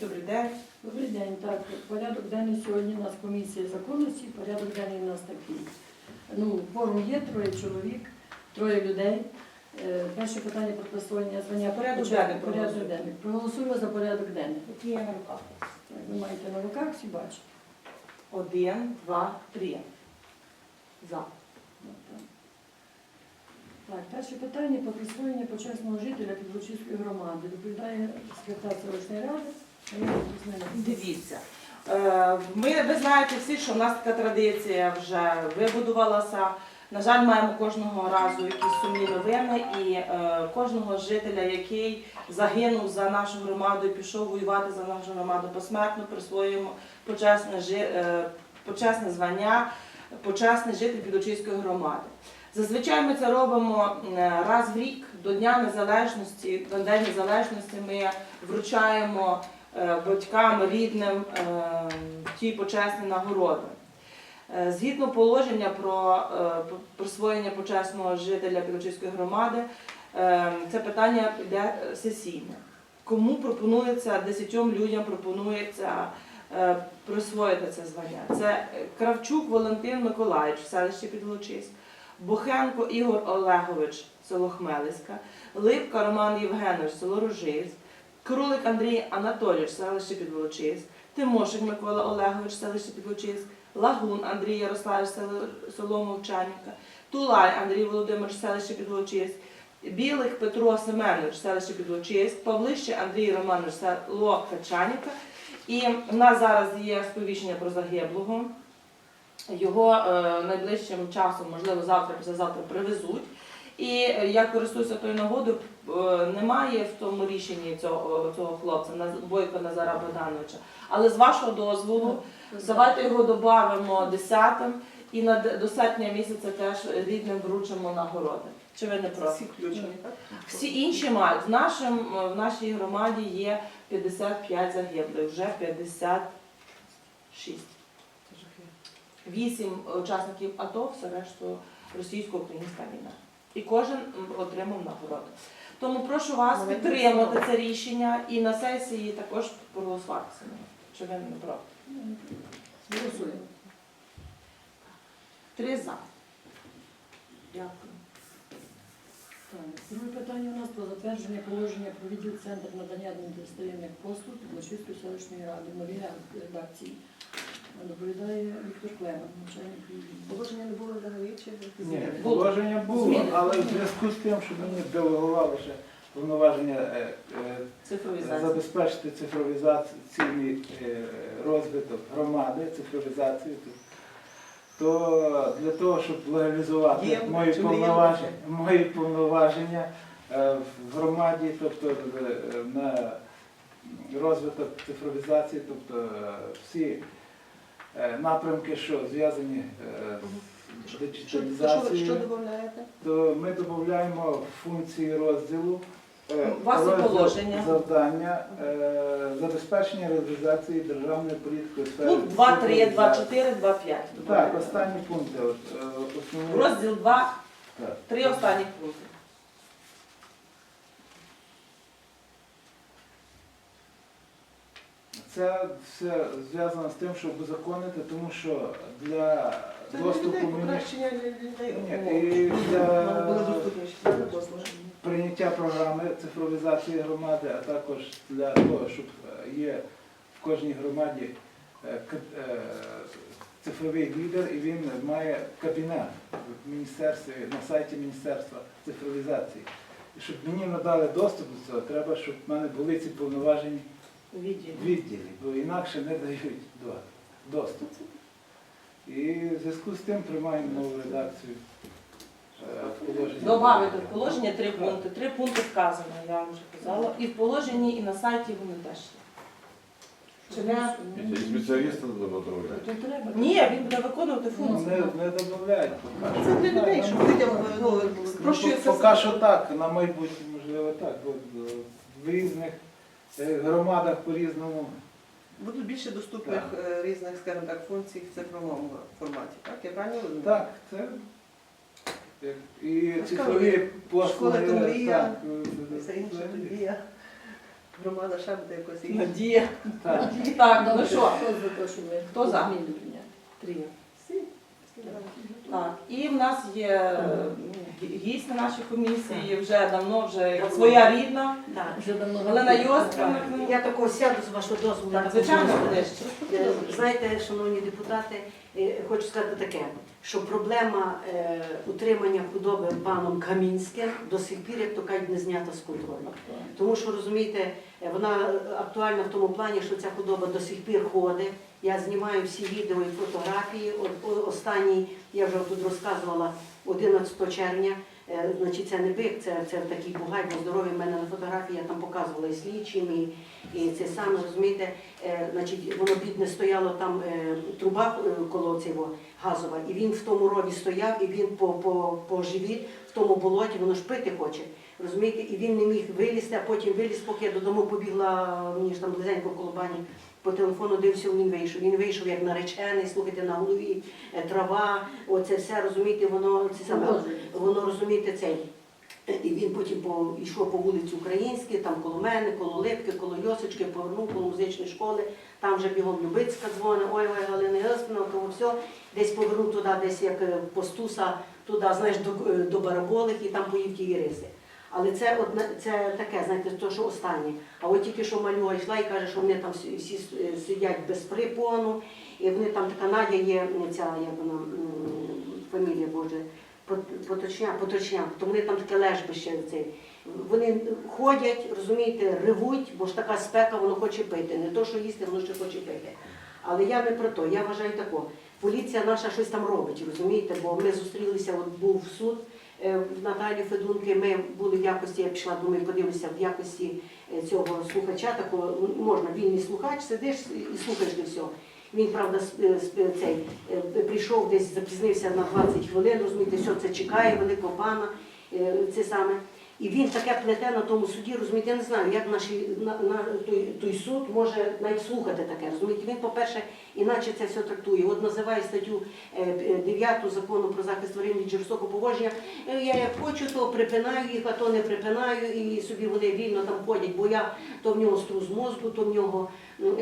добрий день. Добрий день. Так, порядок денний сьогодні у нас комісія законності. Порядок денний у нас такий. Ну, форум є, троє чоловік, троє людей. Е, Перше питання про присвоєння звання Порядок денний порядок проголосуємо. денний. Проголосуємо за порядок денний. Які є на руках? Так, ви маєте на руках, всі бачите. Один, два, три. За. Ну, так. Так, перше питання про присвоєння почесного жителя Підволочиської громади. Доповідає секретар селищної ради. Дивіться. Е, Ми, ви знаєте всі, що в нас така традиція вже вибудувалася. На жаль, маємо кожного разу якісь сумні новини, і е, кожного жителя, який загинув за нашу громаду і пішов воювати за нашу громаду посмертно, присвоюємо почесне, жи- е, почесне звання, почесний житель Підочиської громади. Зазвичай ми це робимо е, раз в рік до Дня Незалежності. До День Незалежності ми вручаємо батькам, рідним е, ті почесні нагороди. Е, Згідно положення про е, присвоєння почесного жителя Підочиської громади, е, це питання йде е, сесійне. Кому пропонується, десятьом людям пропонується е, присвоїти це звання? Це е, Кравчук Валентин Миколаївич, селище Підлочиськ, Бохенко Ігор Олегович, село Хмелиська, Липка Роман Євгенович, село Рожиськ, Крулик Андрій Анатолійович, селище Підволочиськ, Тимошик Микола Олегович, селище Підволочиськ, Лагун Андрій Ярославович, село- Мовчанівка, Тулай Андрій Володимирович, селище Підволочиськ, Білик Петро Семенович, селище Підволочиськ, Павлище Андрій Романович, село Качанівка. І в нас зараз є сповіщення про загиблого. Його е, найближчим часом, можливо, завтра, післязавтра привезуть. І е, я користуюся тою нагодою, немає в тому рішенні цього, цього хлопця, Бойко Назара Богдановича. Але з вашого дозволу, давайте його додамо десятим і на до серпня місяця теж рідним вручимо нагороди. Чи ви не проти? Всі включені, так? Всі інші мають. В, нашим, в нашій громаді є 55 загиблих, вже 56. Вісім учасників АТО, все решту російсько-українська війна. І кожен отримав нагороду. Тому прошу вас Молодець. підтримати це рішення і на сесії також проголосувати за нього. Чи ви не проти? Голосуємо. Три за. Дякую. Так, Друге питання у нас про затвердження положення про відділ Центр надання адміністративних послуг Підлочиської селищної ради. Нові редакції. Доповідає Віктор Клеман, начальник відділу. Положення не було взагалі чи Ні, положення було, Зміни. але в зв'язку з тим, що мені делегували ще повноваження е, е, забезпечити цифровізаційний е, розвиток громади, цифровізацію, то- то для того, щоб легалізувати Є, мої чи не є повноваження, мої повноваження е, в громаді, тобто е, на розвиток цифровізації, тобто е, всі напрямки, що зв'язані е, з що, що, що додаєте? то ми додаємо функції розділу е, У розділ положення. завдання е, забезпечення реалізації державної політики у сфері Пункт 2, 3, 2, 4, 2, 5. Так, останні пункти. От, е, основні. Розділ 2, Так. три останні пункти. Це все зв'язано з тим, щоб узаконити, тому що для Це для доступу людей, мені покращення для людей. Ні, і для- Вони були доступніші для послуги. прийняття програми цифровізації громади, а також для того, щоб е, є в кожній громаді е, к- е, цифровий лідер, і він має кабінет в міністерстві на сайті Міністерства цифровізації. І щоб мені надали доступ до цього, треба, щоб в мене були ці повноважені Відділ. відділі, бо інакше не дають до- доступ. І в зв'язку з тим приймаємо нову редакцію е. Добавити в положення три пункти. Три пункти сказано, я вам вже казала. І в положенні, і на сайті вони теж є. Чи не? Ну, І спеціалісти додавали. Ні, він буде виконувати Ну, функцію. Не, не додають поки. Це для людей, щоб людям ну, спрощується. Поки що так, на майбутнє, можливо, так. От, е, в різних е, громадах по-різному. Будуть більше доступних е, різних, скажімо так, функцій в цифровому форматі. Так, я правильно розумію? Так, це і Школи- цифрові послуги. школи то мрія, так, е, І все інше взагалі. Громада ще буде якось і Надія. Так. Так, ну що? Хто за те, щоб ми Хто за? Три. всі. Так, і в нас є е, гість на нашій комісії вже давно, вже як своя рідна. Так. Вже давно Галина. Я такого сяду з вашого дозволу. Так, звичайно, будеш. Е, Знаєте, шановні депутати, е, хочу сказати таке, що проблема е, утримання худоби паном Камінським до сих пір, як то кажуть, не знята з контролю. Тому що розумієте, е, вона актуальна в тому плані, що ця худоба до сих пір ходить. Я знімаю всі відео і фотографії. О- о- Останній, я вже тут розказувала, 11 червня. Е, Значить, це не бик, це, це такий бугай, бо здоровий в мене на фотографії, я там показувала і слідчим, і, і це саме, розумієте, е, значить, воно бідне стояло там е, труба колоцево газова, і він в тому рові стояв, і він по, по, по живіт в тому болоті, воно ж пити хоче. Розумієте, і він не міг вилізти, а потім виліз, поки я додому побігла, мені ж там близенько в колобані, по телефону дивився, він вийшов. Він вийшов як наречений, слухайте, на голові е, трава, оце все, розумієте, воно це саме, воно розумієте цей. І він потім по, йшов по вулиці Українській, там коло мене, коло Липки, коло Йосички, повернув коло музичної школи, там вже бігом Любицька дзвонить, ой, ой, Галина Йосипівна, того все, десь повернув туди, десь як е, постуса, туди, знаєш, до, е, до Бараболих і там поїв ті риси. Але це одне, це таке, знаєте, то, що останнє. А от тільки що малюга йшла і каже, що вони там всі- е, сидять без припону, і вони там така Надя є, ця як вона фамілія Боже, Пот- Поточняк, Поточняк, то вони там таке лежбище. Цей. Вони ходять, розумієте, ревуть, бо ж така спека, воно хоче пити. Не то, що їсти, воно ще хоче пити. Але я не про то, я вважаю тако. Поліція наша щось там робить, розумієте, бо ми зустрілися, от був суд е, в Наталі Федунки, ми були в якості, я пішла, думаю, подивлюся, в якості е, цього слухача, такого можна, вільний слухач, сидиш і слухаєш до всього. Він, правда, е, цей, прийшов десь, запізнився на 20 хвилин, розумієте, все це чекає, великого пана, це саме. І він таке плете на тому суді, розумієте, я не знаю, як наші, на, на, той, той суд може навіть слухати таке. Розумієте, він, по-перше, іначе це все трактує. От називає статтю е, 9 закону про захист тварин від жорстокого поводження. Е, Я як хочу, то припинаю їх, а то не припинаю, і собі вони вільно там ходять, бо я то в нього струс мозку, то в нього,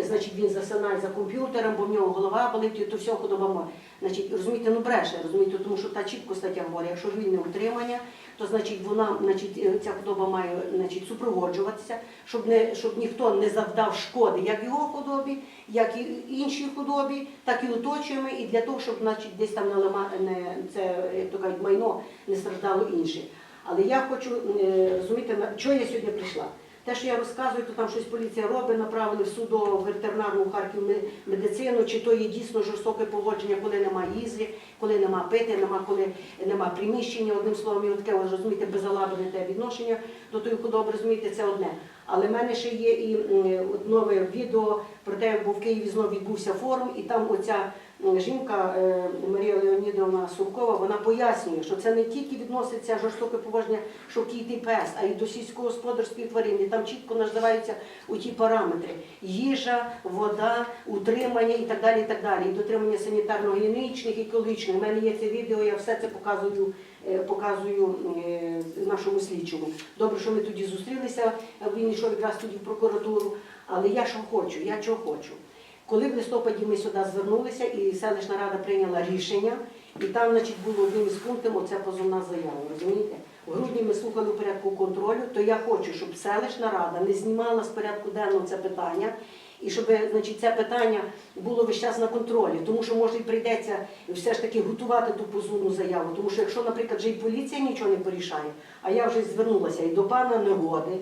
значить, він засинає за комп'ютером, бо в нього голова болить, то все худоба. Значить, розумієте, ну бреше, розумієте, тому що та чітко стаття говорить, якщо вільне утримання, то значить вона, значить, е, ця худоба має значить, супроводжуватися, щоб не щоб ніхто не завдав шкоди як його худобі, як і іншій худобі, так і оточуємо, і для того, щоб значить, десь там не, лима- не це, як то кажуть, майно не страждало інше. Але я хочу е, розуміти, чого я сьогодні прийшла. Те, що я розказую, то там щось поліція робить, направили в судово ветеринарну Харків медицину, чи то є дійсно жорстоке поводження, коли нема їзди, коли нема пити, нема коли нема приміщення, одним словом, і таке, розумієте, безалабне те відношення до тої худоби, розумієте, це одне. Але в мене ще є і м, нове відео про те, бо в Києві знову відбувся форум, і там оця жінка е, Марія Леонідовна Суркова, вона пояснює, що це не тільки відноситься жорстоке поводження, що кіт і пес, а й до сільськогосподарських тварин. І там чітко називаються у ті параметри: їжа, вода, утримання і так далі. І так далі. І дотримання санітарно-гігієнічних, екологічних. У мене є це відео, я все це показую. е, Показую е, нашому слідчому. Добре, що ми тоді зустрілися. Він йшов якраз тоді в прокуратуру. Але я що хочу? Я чого хочу? Коли в листопаді ми сюди звернулися, і селищна рада прийняла рішення, і там, значить, було одним із пунктів оця позовна заява. Розумієте? В грудні ми слухали порядку контролю, то я хочу, щоб селищна рада не знімала з порядку денного це питання. І щоб значить, це питання було весь час на контролі, тому що може і прийдеться все ж таки готувати ту позовну заяву. Тому що якщо, наприклад, вже і поліція нічого не порішає, а я вже звернулася і до пана Негоди,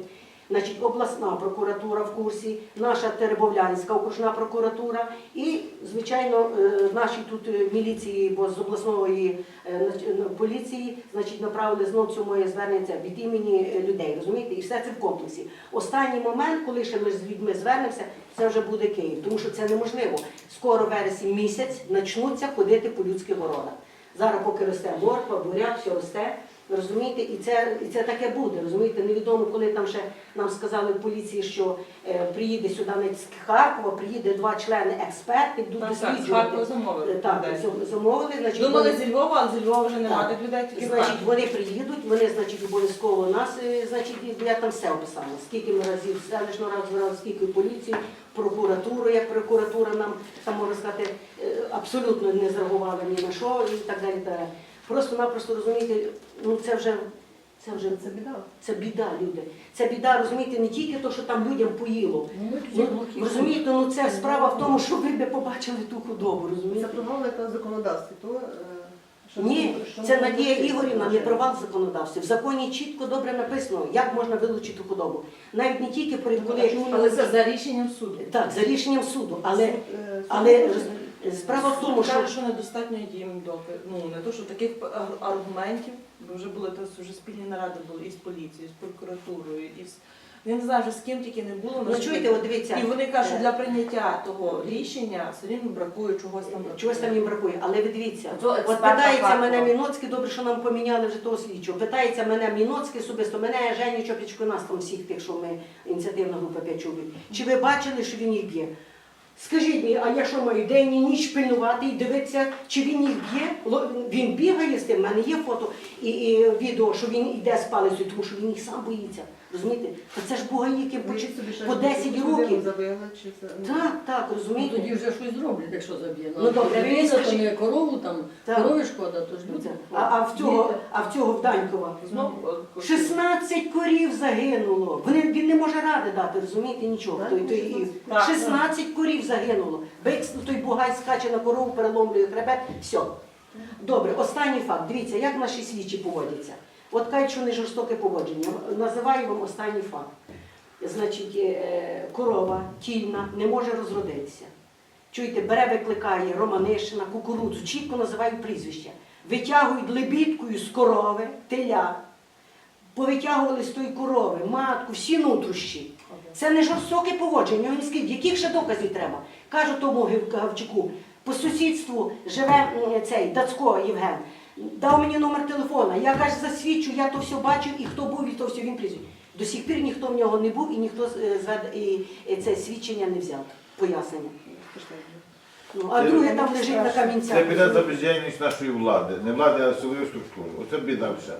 Значить, обласна прокуратура в курсі, наша Теребовлянська окружна прокуратура і, звичайно, е, наші тут е, міліції, бо з обласної е, поліції, значить, направили знов цю моє звернення від імені людей, розумієте? І все це в комплексі. Останній момент, коли ще ми з людьми звернемося, це вже буде Київ, тому що це неможливо. Скоро вересень місяць почнуться ходити по людських городах. Зараз, поки росте морква, буряк, все росте. Розумієте, і це, і це таке буде. Розумієте, невідомо, коли там ще нам сказали в поліції, що е, приїде сюди з Харкова, приїде два члени експерти, будуть Так, так, з досліджувати. Харкова замовили Е, Так, людей. зам- замовили, значить, Думали вони- зі Львова, але зі Львова вже немає Так. тих людей, тільки Значить, вони приїдуть, вони, значить, обов'язково нас, е, значить, і я там все описала. Скільки ми разів селищно раз збирали, скільки поліції, прокуратуру, як прокуратура нам, там можна сказати, е, абсолютно не зреагували ні на що і так далі. далі. Просто-напросто розумієте, ну це вже. Це вже Це біда. це біда, люди. Це біда, розумієте, не тільки те, що там людям поїло. Ну, Ну, розумієте, ну це справа в тому, що ви би побачили ту худобу, Це розумієте? провал якраз в законодавстві. То, е, що Ні, що це Надія. Ігорівна, не провал законодавстві. В законі чітко добре написано, як можна вилучити худобу. Навіть не тільки коли Але за рішенням суду. так, за рішенням суду, але, е, але справа в тому, що каже, що недостатньо їм доки. Ну не то, що таких аргументів, бо вже були то вже спільні наради були і з поліцією, і з прокуратурою, і з я не знаю, вже з ким тільки не було. ну чуєте, от дивіться, І вони кажуть, що е, для прийняття того рішення все рівно бракує чогось там. бракує. Чогось там їм бракує, але ви дивіться, от питається мене Міноцький, добре, що нам поміняли вже того слідчого. Питається мене Міноцький особисто, мене Женю Чоплічко, нас там всіх тих, що ми ініціативна група п'ять чоловік. Чи ви бачили, що він їх б'є? Скажіть мені, а я що маю день і ніч пильнувати і дивитися, чи він їх б'є? Він бігає з тим, в мене є фото і, і відео, що він йде з палицею, тому що він їх сам боїться. Розумієте? Та це ж бугаї, яким по, чи- по 10 років. забили, чи це- ну, Так, так, Ну, розумієте? тоді вже щось зроблять, якщо заб'є. Ну, добре, ви Дивіться, то скажіть. не корову там, Так. корові шкода, то ж люди. А, а в цього, а в цього в Данькова Знову от, 16 корів загинуло. Вони, він не може ради дати, розумієте, нічого. Так, Той, той, ну, і- так. 16 корів загинуло. Бик, той бугай скаче на корову, переломлює хребет. Все. Добре, останній факт. Дивіться, як наші слідчі поводяться. От кажуть, що не жорстоке поводження. Називаю вам останній факт. Значить, е, корова тільна не може розродитися. Чуєте, бере, викликає Романишина, кукурудзу, чітко називають прізвища. Витягують лебідкою з корови, теля, повитягували з тої корови, матку, всі нутрощі. Це не жорстоке поводження, його не яких ще доказів треба? Кажу тому Гавчуку, по сусідству живе цей Дацько Євген. Дав мені номер телефона. Я каже, засвідчу, я то все бачив, і хто був, і то все він прізвище. До сих пір ніхто в нього не був і ніхто е, і, і це свідчення не взяв. Пояснення. Ну, а Це- друге там лежить на Це камінцях. біда за бездіяльність нашої влади. Не влади, а силових структур. Оце біда вся.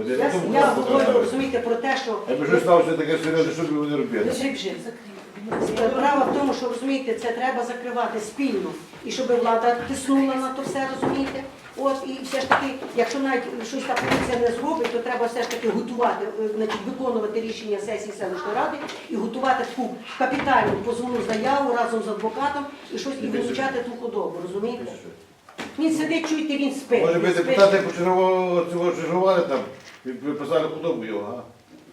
От Я, тому я говорю, розумієте, про те, що Якби щось сталося таке серйозне, що б вони робили? Справа в тому, що розумієте, це треба закривати спільно. І щоб влада тиснула на то все, розумієте? От і все ж таки, якщо навіть щось та поліція не зробить, то треба все ж таки готувати, е, значить, виконувати рішення сесії селищної ради і готувати таку капітальну позовну заяву разом з адвокатом і щось і вилучати ту худобу, розумієте? Він сидить, чуєте, він спить. Може він спить. депутати почергували цього чергували там і приписали худобу його, а?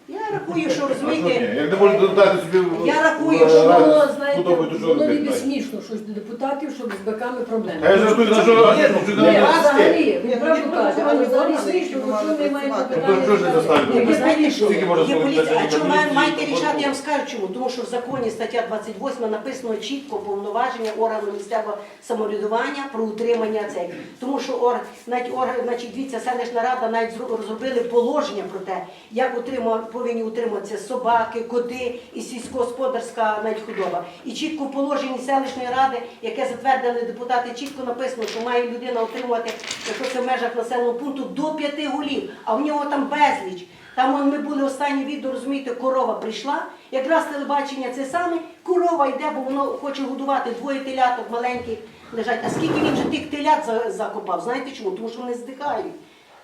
Я рахую, що А що ні? розумієте, Як не можуть додати собі Я рахую, в- що ради Воно, знаєте, що воно робити? ніби смішно, щось до депутатів, щоб з биками проблеми. А що що не взагалі, Ні, він ну, правду каже, ну, але взагалі смішно, ну що ми маємо питання? Ну, то що ж не заставити? Ні, ви знаєте, що є поліція, а чому маєте рішати, я вам скажу чому. Тому що в законі стаття 28 написано чітко повноваження органу місцевого самоврядування про утримання цей. Тому що ор, навіть орган, значить, дивіться, селищна рада навіть зро- розробили положення про те, як утримува- повинні утримуватися собаки, коти і сільськогосподарська навіть худоба. І чітко в положенні селищної ради, яке затвердили депутати, чітко написано, що має людина отримувати, якщо це в межах населеного пункту, до п'яти голів, а в нього там безліч. Там ми були останні відео, розумієте, корова прийшла, якраз телебачення це саме, корова йде, бо воно хоче годувати двоє теляток маленьких лежать. А скільки він же тих телят закопав? Знаєте чому? Тому що вони здихають.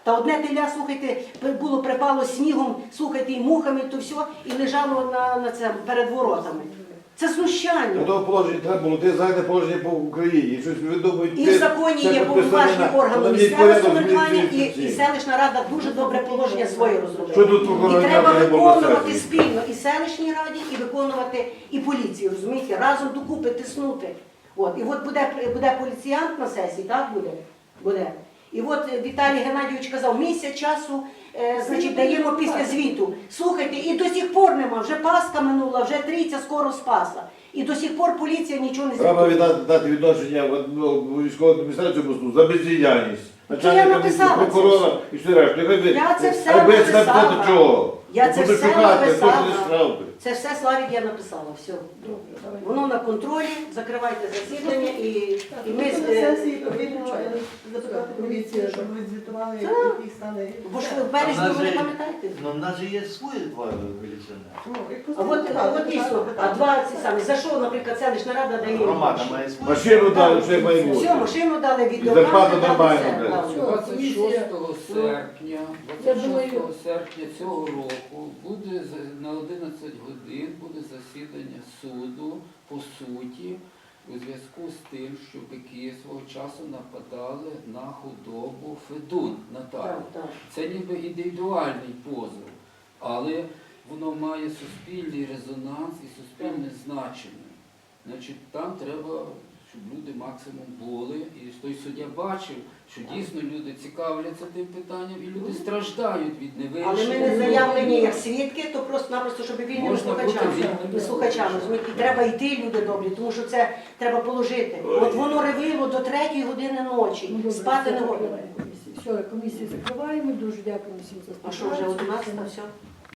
Та одне теля, слухайте, було припало снігом, слухайте, і мухами, то все, і лежало на, на це, перед воротами. Це знущання. того положення треба було, ти знаєте положення по Україні, і щось видумують. І в законі є повноважні органи місцевого самоврядування, і, і селищна рада дуже добре положення своє Що тут І треба виконувати спільно і селищній раді, і виконувати і поліції, розумієте, разом докупи тиснути. От. І от буде, буде поліціянт на сесії, так буде? Буде. І от Віталій Геннадійович казав, місяць часу, е, значить, даємо після звіту. Слухайте, і до сих пор нема, вже Пасха минула, вже трійця скоро спасла. І до сих пор поліція нічого не Треба звітує. віддати дати відношення в одну- в військову адміністрацію обласну за бездіяльність. начальника я написала це прокурора і все решта. Нехай ви- Я це все написала. до чого? Я це Буду все шукати, хто написала. Це все Славік я написала. Все. Воно на контролі, закривайте засідання і, і ми Ми з- на сесії потрібно е, запитати поліцію, щоб відзвітували, який стане. Бо ж ви в березні ви не пам'ятаєте? Ну, в нас же є свої два міліціонери. Ну, А от, а от дійсно, а два ці самі. За що, наприклад, селищна рада дає? їм Громада має свої. Машину дали, все має. Все, машину дали, зарплату відеокамери дали, нормально все. дали. дали. 26 серпня, 26 серпня цього року буде на 11 годин буде засідання суду по суті у зв'язку з тим, що бики свого часу нападали на худобу Федун Наталю. Так. Це ніби індивідуальний позов, але воно має суспільний резонанс і суспільне значення. Значить, там треба, щоб люди максимум були, і той суддя бачив, що дійсно люди цікавляться тим питанням, і люди страждають від Але ми не заявлені як свідки, то просто-напросто, щоб вільними Можна бути слухачами. вільними Слухачами, розумієте? І треба йти, люди добрі, тому що це треба положити. От воно ревіло до третьої години ночі, Ну, добре, спати не можна. закриваємо комісію. Все, комісію закриваємо. Дуже дякуємо всім за А що вже співпрацю. 11 все?